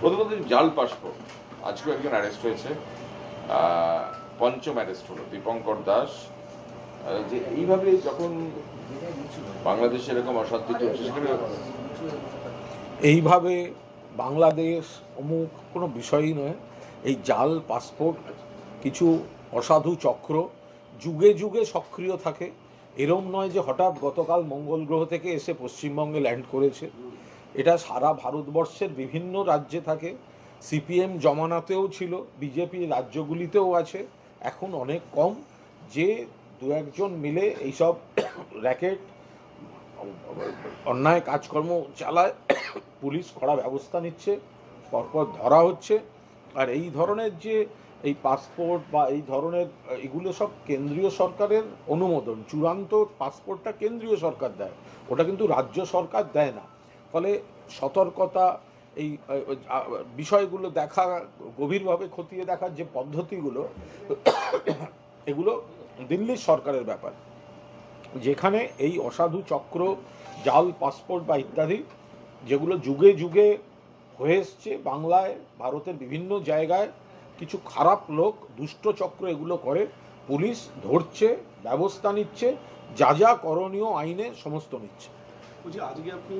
প্রথমত জাল পাসপোর্ট আজকেও একজন অ্যারেস্ট হয়েছে। পঞ্চম অ্যারেস্ট হলো দীপঙ্কর দাস। যে এইভাবে যখন বাংলাদেশে এরকম অশান্তি চলছে এইভাবে বাংলাদেশ অমুক কোনো বিষয়ই নয়। এই জাল পাসপোর্ট কিছু অসাধু চক্র যুগে যুগে সক্রিয় থাকে। এরম নয় যে হঠাৎ গতকাল মঙ্গল গ্রহ থেকে এসে পশ্চিমবঙ্গে ল্যান্ড করেছে। এটা সারা ভারতবর্ষের বিভিন্ন রাজ্যে থাকে। সিপিএম জমানাতেও ছিল, বিজেপি রাজ্যগুলিতেও আছে। এখন অনেক কম। যে দু একজন মিলে এইসব র্যাকেট, অন্যায় কাজকর্ম চালায়, পুলিশ কড়া ব্যবস্থা নিচ্ছে, পরপর ধরা হচ্ছে। আর এই ধরনের যে এই পাসপোর্ট বা এই ধরনের, এগুলো সব কেন্দ্রীয় সরকারের অনুমোদন। চূড়ান্ত পাসপোর্টটা কেন্দ্রীয় সরকার দেয়। ওটা কিন্তু রাজ্য সরকার দেয় না। ফলে সতর্কতা, এই, বিষয়গুলো দেখা, গভীরভাবে খতিয়ে দেখার যে পদ্ধতিগুলো, এগুলো দিল্লির সরকারের ব্যাপার। যেখানে এই অসাধু চক্র, জাল, পাসপোর্ট বা ইত্যাদি যেগুলো যুগে যুগে হয়ে এসছে বাংলায়, ভারতের বিভিন্ন জায়গায়, কিছু খারাপ লোক, দুষ্ট চক্র এগুলো করে, পুলিশ ধরছে, ব্যবস্থা নিচ্ছে, যা যা করণীয় আইনে সমস্ত নিচ্ছে। আজকে আপনি